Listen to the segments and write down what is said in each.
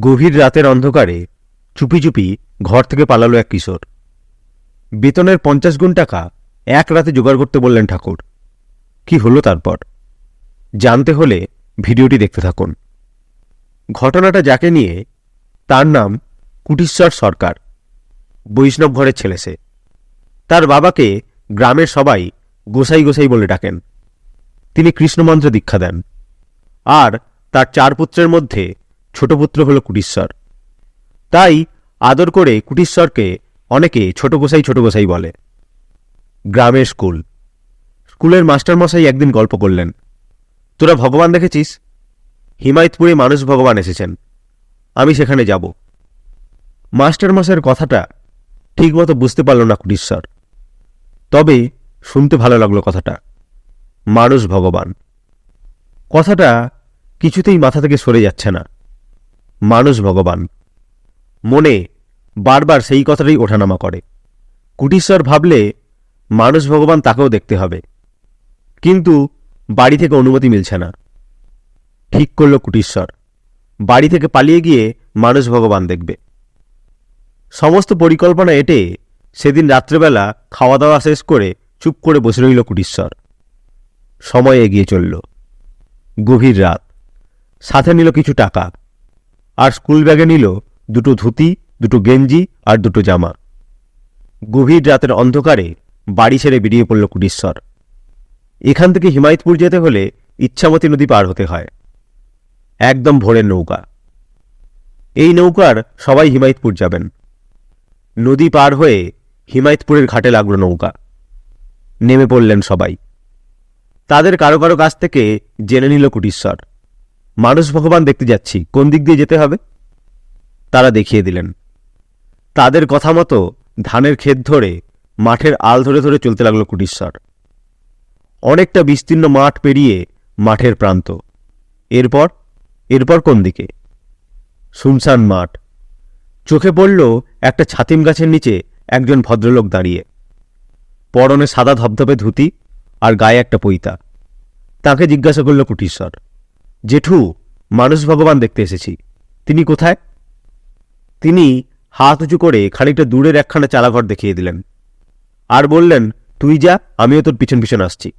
গভীর রাতের অন্ধকারে চুপি চুপি ঘর থেকে পালালো এক কিশোর। বেতনের পঞ্চাশ গুণ টাকা এক রাতে জোগাড় করতে বললেন ঠাকুর। কি হলো তারপর? জানতে হলে ভিডিওটি দেখতে থাকুন। ঘটনাটা যাকে নিয়ে তার নাম কুটিশ্বর সরকার, বৈষ্ণব ঘরের ছেলে সে। তার বাবাকে গ্রামের সবাই গোসাই গোসাই বলে ডাকেন। তিনি কৃষ্ণমন্ত্র দীক্ষা দেন। আর তার চার পুত্রের মধ্যে ছোট পুত্র হল কুটিশ্বর তাই আদর করে কুটিশ্বরকে অনেকে ছোট গোসাই ছোট গোসাই বলে। গ্রামের স্কুল। স্কুলের মাস্টারমশাই একদিন গল্প করলেন, তোরা ভগবান দেখেছিস? হিমায়তপুরে মানুষ ভগবান এসেছেন। আমি সেখানে যাব। মাস্টারমশাইয়ের কথাটা ঠিকমতো বুঝতে পারল না কুটিশ্বর তবে শুনতে ভালো লাগল কথাটা, মানুষ ভগবান। কথাটা কিছুতেই মাথা থেকে সরে যাচ্ছে না। মানুষ ভগবান। মনে বারবার সেই কথাটাই ওঠানামা করে। কুটিশ্বর ভাবলে মানুষ ভগবান তাকেও দেখতে হবে। কিন্তু বাড়ি থেকে অনুমতি মিলছে না। ঠিক করল কুটিশ্বর বাড়ি থেকে পালিয়ে গিয়ে মানুষ ভগবান দেখবে। সমস্ত পরিকল্পনা এটে সেদিন রাত্রেবেলা খাওয়া দাওয়া শেষ করে চুপ করে বসে রইল কুটিশ্বর সময় এগিয়ে চলল। গভীর রাত। সাথে নিল কিছু টাকা। আর স্কুল ব্যাগে নিল দুটো ধুতি, দুটো গেঞ্জি আর দুটো জামা। গভীর রাতের অন্ধকারে বাড়ি ছেড়ে বেরিয়ে পড়ল কুটিশ্বর এখান থেকে হিমায়তপুর যেতে হলে ইচ্ছামতী নদী পার হতে হয়। একদম ভোরের নৌকা। এই নৌকার সবাই হিমায়তপুর যাবেন। নদী পার হয়ে হিমায়তপুরের ঘাটে লাগল নৌকা। নেমে পড়লেন সবাই। তাদের কারও কারও কাছ থেকে জেনে নিল কুটিশ্বর মানুষ ভগবান দেখতে যাচ্ছি, কোন দিক দিয়ে যেতে হবে? তারা দেখিয়ে দিলেন। তাদের কথা মতো ধানের ক্ষেত ধরে, মাঠের আল ধরে ধরে চলতে লাগল কুটিশ্বর অনেকটা বিস্তীর্ণ মাঠ পেরিয়ে মাঠের প্রান্ত। এরপর এরপর কোন দিকে? শুনশান মাঠ। চোখে পড়ল একটা ছাতিম গাছের নিচে একজন ভদ্রলোক দাঁড়িয়ে। পরনে সাদা ধবধবে ধুতি আর গায়ে একটা পৈতা। তাকে জিজ্ঞাসা করল কুটিশ্বর জেঠু, মানুষ ভগবান দেখতে এসেছি। তিনি কোথায়? তিনি হাত উঁচু করে খানিকটা দূরের একখানা চালাঘর দেখিয়ে দিলেন। আর বললেন, তুই যা, আমিও তোর পিছন পিছন আসছি।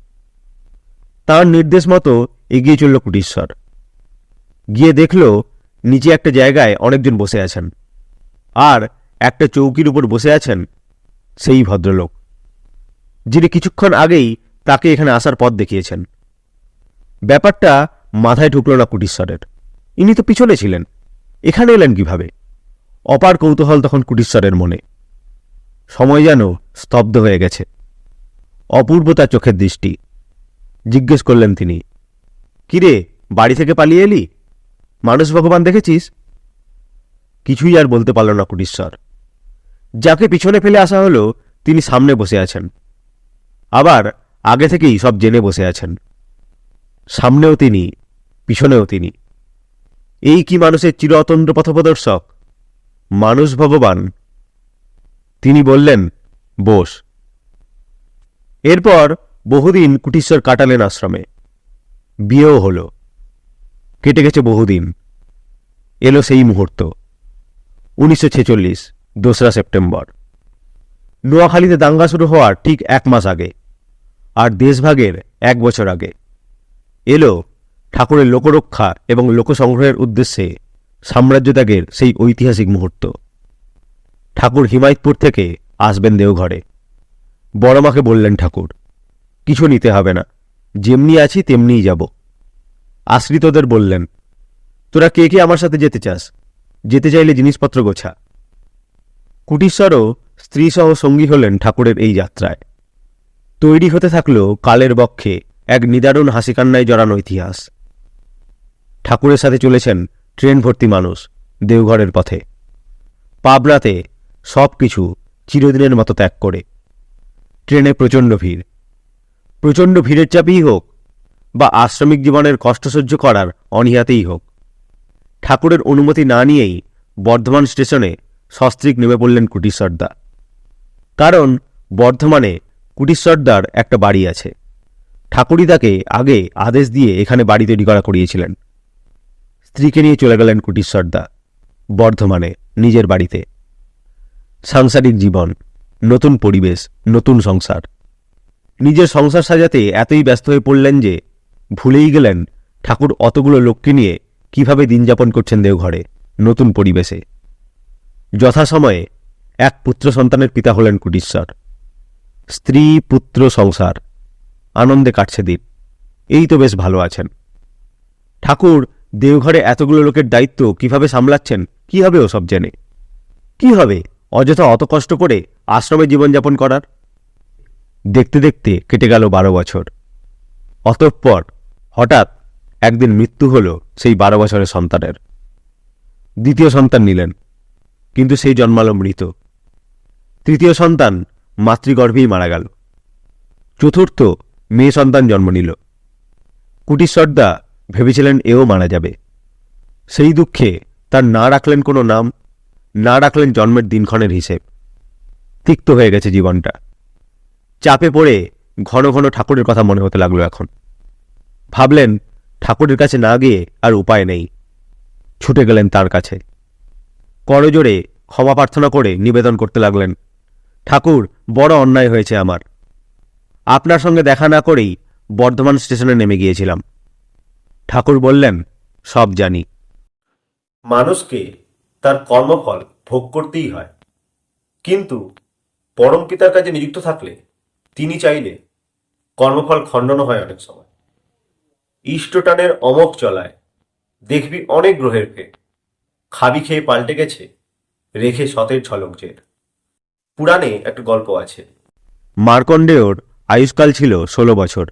তার নির্দেশ মতো এগিয়ে চলল কুটিশ্বর গিয়ে দেখল, নিচে একটা জায়গায় অনেকজন বসে আছেন। আর একটা চৌকির উপর বসে আছেন সেই ভদ্রলোক, যিনি কিছুক্ষণ আগেই তাকে এখানে আসার পথ দেখিয়েছেন। ব্যাপারটা মাথায় ঢুকল না কুটিশ্বরের ইনি তো পিছনে ছিলেন। এখানে এলেন কীভাবে? অপার কৌতূহল তখন কুটিশ্বরের মনে। সময় যেন স্তব্ধ হয়ে গেছে। অপূর্ব তার চোখের দৃষ্টি। জিজ্ঞেস করলেন তিনি, কিরে, বাড়ি থেকে পালিয়ে এলি? মানুষ ভগবান দেখেছিস? কিছুই আর বলতে পারল না কুটিশ্বর যাকে পিছনে ফেলে আসা হলো, তিনি সামনে বসে আছেন। আবার আগে থেকেই সব জেনে বসে আছেন। সামনেও তিনি পিছনেও তিনি। এই কি মানুষের চিরতন্ত্র পথপ্রদর্শক? মানুষ ভগবান। তিনি বললেন, বোস। এরপর বহুদিন কুটিশ্বর কাটালেন আশ্রমে। বিয়েও হল। কেটে গেছে বহুদিন। এলো সেই মুহূর্ত। উনিশশো ছেচল্লিশ, দোসরা সেপ্টেম্বর। নোয়াখালীতে দাঙ্গা শুরু হওয়ার ঠিক এক মাস আগে, আর দেশভাগের এক বছর আগে। এলো ঠাকুরের লোকরক্ষা এবং লোকসংগ্রহের উদ্দেশ্যে সাম্রাজ্য ত্যাগের সেই ঐতিহাসিক মুহূর্ত। ঠাকুর হিমায়তপুর থেকে আসবেন দেওঘরে। বড়মাকে বললেন, ঠাকুর, কিছু নিতে হবে না, যেমনি আছি তেমনিই যাব। আশ্রিতদের বললেন, তোরা কে কে আমার সাথে যেতে চাস? যেতে চাইলে জিনিসপত্র গোছা। কুটিশ্বরও স্ত্রীসহ সঙ্গী হলেন ঠাকুরের এই যাত্রায়। তৈরি হতে থাকল কালের বক্ষে এক নিদারুণ হাসিকান্নায় জড়ানো ইতিহাস। ঠাকুরের সাথে চলেছেন ট্রেন ভর্তি মানুষ দেওঘরের পথে। পাবনাতে সব কিছু চিরদিনের মতো ত্যাগ করে। ট্রেনে প্রচণ্ড ভিড়। প্রচণ্ড ভিড়ের চাপেই হোক বা আশ্রমিক জীবনের কষ্ট সহ্য করার অনীহাতেই হোক, ঠাকুরের অনুমতি না নিয়েই বর্ধমান স্টেশনে সস্ত্রীক নেমে পড়লেন কুটিশ্বরদা কারণ বর্ধমানে কুটিশ্বরদার একটা বাড়ি আছে। ঠাকুরই তাকে আগে আদেশ দিয়ে এখানে বাড়ি তৈরি করা করিয়েছিলেন। স্ত্রীকে নিয়ে চলে গেলেন কুটিশ্বরদা বর্ধমানে, নিজের বাড়িতে। সাংসারিক জীবন, নতুন পরিবেশ, নতুন সংসার। নিজের সংসার সাজাতে এতই ব্যস্ত হয়ে পড়লেন যে, ভুলেই গেলেন ঠাকুর অতগুলো লোককে নিয়ে কীভাবে দিন যাপন করছেন দেওঘরে, নতুন পরিবেশে। যথাসময়ে এক পুত্র সন্তানের পিতা হলেন কুটিশ্বর স্ত্রী, পুত্র, সংসার, আনন্দে কাটছে দিন এই তো বেশ ভালো আছেন। ঠাকুর দেওঘরে এতগুলো লোকের দায়িত্ব কীভাবে সামলাচ্ছেন? কি হবে ওসব জেনে? কি হবে? অযথা অত কষ্ট করে আশ্রমে জীবনযাপন করার? দেখতে দেখতে কেটে গেল বারো বছর। অতঃপর হঠাৎ একদিন মৃত্যু হল সেই বারো বছরের সন্তানের। দ্বিতীয় সন্তান নিলেন, কিন্তু সেই জন্মালো মৃত। তৃতীয় সন্তান মাতৃগর্ভেই মারা গেল। চতুর্থ মেয়ে সন্তান জন্ম নিল। কুটিশ্বরদা ভেবেছিলেন এও মারা যাবে। সেই দুঃখে তার না রাখলেন কোনো নাম, না রাখলেন জন্মের দিনক্ষণের হিসেব। তিক্ত হয়ে গেছে জীবনটা। চাপে পড়ে ঘন ঘন ঠাকুরের কথা মনে হতে লাগল এখন। ভাবলেন, ঠাকুরের কাছে না গিয়ে আর উপায় নেই। ছুটে গেলেন তার কাছে। করজোড়ে ক্ষমা প্রার্থনা করে নিবেদন করতে লাগলেন, ঠাকুর, বড় অন্যায় হয়েছে আমার। আপনার সঙ্গে দেখা না করেই বর্ধমান স্টেশনে নেমে গিয়েছিলাম। ঠাকুর বললেন সব জানি। মানুষকে তার কর্মফল ভোগ করতেই হয়। কিন্তু পরম পিতার কাছে নিযুক্ত থাকলে তিনি চাইলে কর্মফল খণ্ডনও হয় অনেক সময়। ইষ্টটানের অমক চলায় দেখবি অনেক গ্রহের ফের খাবি খেয়ে পাল্টে গেছে রেখে সতের ছলক জের। পুরাণে একটা গল্প আছে। মার্কণ্ডেয়র আয়ুষ্কাল ছিল ষোলো বছর।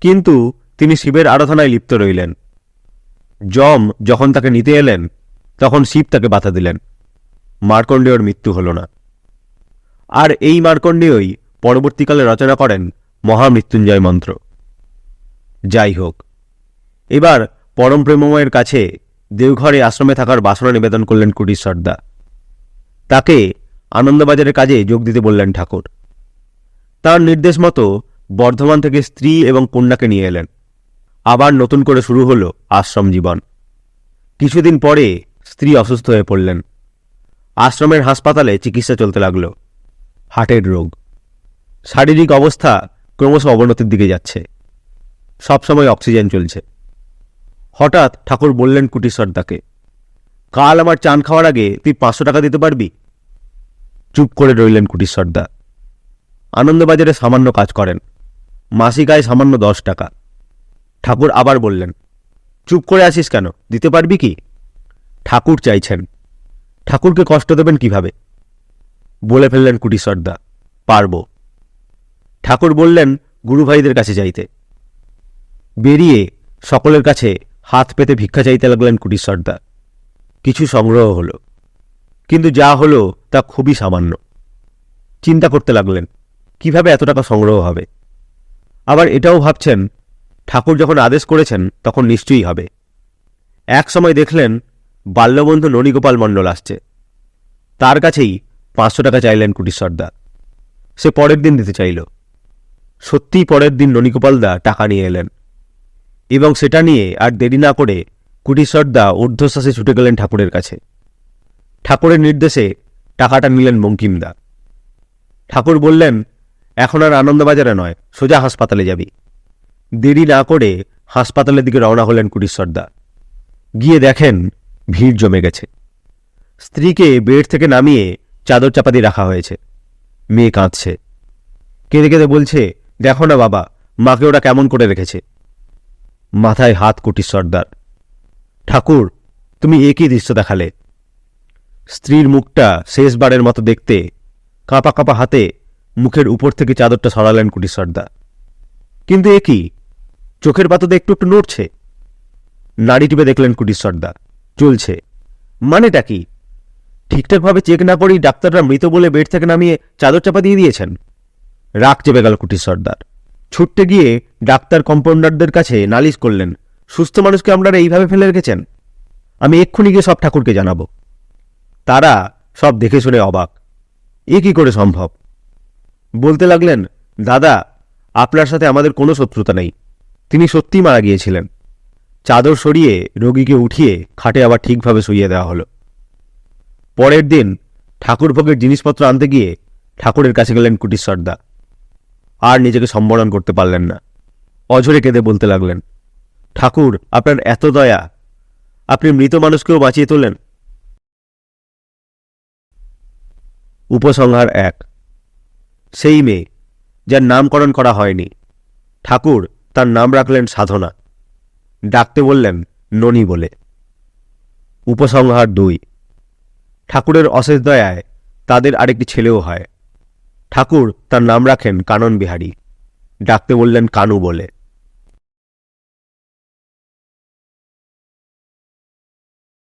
কিন্তু তিনি শিবের আরাধনায় লিপ্ত রইলেন। যম যখন তাকে নিতে এলেন, তখন শিব তাকে বাধা দিলেন। মার্কণ্ডেয়র মৃত্যু হল না। আর এই মার্কণ্ডেয়ই পরবর্তীকালে রচনা করেন মহামৃত্যুঞ্জয় মন্ত্র। যাই হোক, এবার পরম প্রেমময়ের কাছে দেওঘরে আশ্রমে থাকার বাসনা নিবেদন করলেন কুটির সর্দা। তাকে আনন্দবাজারের কাজে যোগ দিতে বললেন ঠাকুর। তার নির্দেশ মতো বর্ধমান থেকে স্ত্রী এবং কন্যাকে নিয়ে এলেন। আবার নতুন করে শুরু হলো আশ্রম জীবন। কিছুদিন পরে স্ত্রী অসুস্থ হয়ে পড়লেন। আশ্রমের হাসপাতালে চিকিৎসা চলতে লাগল। হার্টের রোগ। শারীরিক অবস্থা ক্রমশ অবনতির দিকে যাচ্ছে। সবসময় অক্সিজেন চলছে। হঠাৎ ঠাকুর বললেন কুটিশ্বরদাকে কাল আমার চান খাওয়ার আগে তুই পাঁচশো টাকা দিতে পারবি? চুপ করে রইলেন কুটিশ্বরদা আনন্দবাজারে সামান্য কাজ করেন। মাসিক আয় সামান্য দশ টাকা। ঠাকুর আবার বললেন, চুপ করে আসিস কেন? দিতে পারবি কি? ঠাকুর চাইছেন, ঠাকুরকে কষ্ট দেবেন কীভাবে? বলে ফেললেন কুটিশ্বরদা পারব। ঠাকুর বললেন গুরুভাইদের কাছে যাইতে। বেরিয়ে সকলের কাছে হাত পেতে ভিক্ষা চাইতে লাগলেন কুটিশ্বরদা কিছু সংগ্রহ হলো, কিন্তু যা হলো তা খুবই সামান্য। চিন্তা করতে লাগলেন, কীভাবে এত টাকা সংগ্রহ হবে? আবার এটাও ভাবছেন ঠাকুর যখন আদেশ করেছেন, তখন নিশ্চয়ই হবে। এক সময় দেখলেন বাল্যবন্ধু ননীগোপাল মণ্ডল আসছে। তার কাছেই পাঁচশো টাকা চাইলেন কুটিশ্বরদা সে পরের দিন দিতে চাইল। সত্যিই পরের দিন ননীগোপালদা টাকা নিয়ে এলেন। এবং সেটা নিয়ে আর দেরি না করে কুটিশ্বরদা ঊর্ধ্বশ্বাসে ছুটে গেলেন ঠাকুরের কাছে। ঠাকুরের নির্দেশে টাকাটা নিলেন বঙ্কিমদা ঠাকুর বললেন, এখন আর আনন্দবাজারে নয়, সোজা হাসপাতালে যাবি। দেরি না করে হাসপাতালের দিকে রওনা হলেন কুটিশ্বরদা গিয়ে দেখেন ভিড় জমে গেছে। স্ত্রীকে বেড থেকে নামিয়ে চাদর চাপা দিয়ে রাখা হয়েছে। মেয়ে কাঁদছে। কেঁদে কেঁদে বলছে, দেখো না বাবা, মাকে ওরা কেমন করে রেখেছে। মাথায় হাত কুটিশ্বরদার ঠাকুর, তুমি একই দৃশ্য দেখালে। স্ত্রীর মুখটা শেষবারের মতো দেখতে কাঁপা কাঁপা হাতে মুখের উপর থেকে চাদরটা সরালেন কুটিশ্বরদা কিন্তু এ কি? চোখের পাততে একটু একটু নড়ছে। নাড়ি টিপে দেখলেন কুটিশ্বরদা চলছে। মানেটা কি? ঠিকঠাকভাবে চেক না করেই ডাক্তাররা মৃত বলে বেড থেকে নামিয়ে চাদর চাপা দিয়ে দিয়েছেন। রাগ চেপে গেল কুটির সর্দার। ছুটতে গিয়ে ডাক্তার কম্পাউন্ডারদের কাছে নালিশ করলেন, সুস্থ মানুষকে আপনারা এইভাবে ফেলে রেখেছেন? আমি এক্ষুনি গিয়ে সব ঠাকুরকে জানাব। তারা সব দেখে শুনে অবাক। এ কি করে সম্ভব? বলতে লাগলেন, দাদা, আপনার সাথে আমাদের কোনো শত্রুতা নেই। তিনি সত্যিই মারা গিয়েছিলেন। চাদর সরিয়ে রোগীকে উঠিয়ে খাটে আবার ঠিকভাবে শুইয়ে দেওয়া হলো। পরের দিন ঠাকুরভোগের জিনিসপত্র আনতে গিয়ে ঠাকুরের কাছে গেলেন কুটির আর নিজেকে সম্বোধন করতে পারলেন না। অঝরে কেঁদে বলতে লাগলেন, ঠাকুর, আপনার এত দয়া, আপনি মৃত মানুষকেও বাঁচিয়ে তোলেন উপসংহার এক, সেই মেয়ে, যার নামকরণ করা হয়নি। ঠাকুর তার নাম রাখলেন সাধনা। ডাকতে বললেন, ননি বলে। উপসংহার দুই। ঠাকুরের অশেষ দয়ায় তাদের আরেকটি ছেলেও হয়। ঠাকুর তার নাম রাখেন কানন বিহারী ডাকতে বললেন কানু বলে।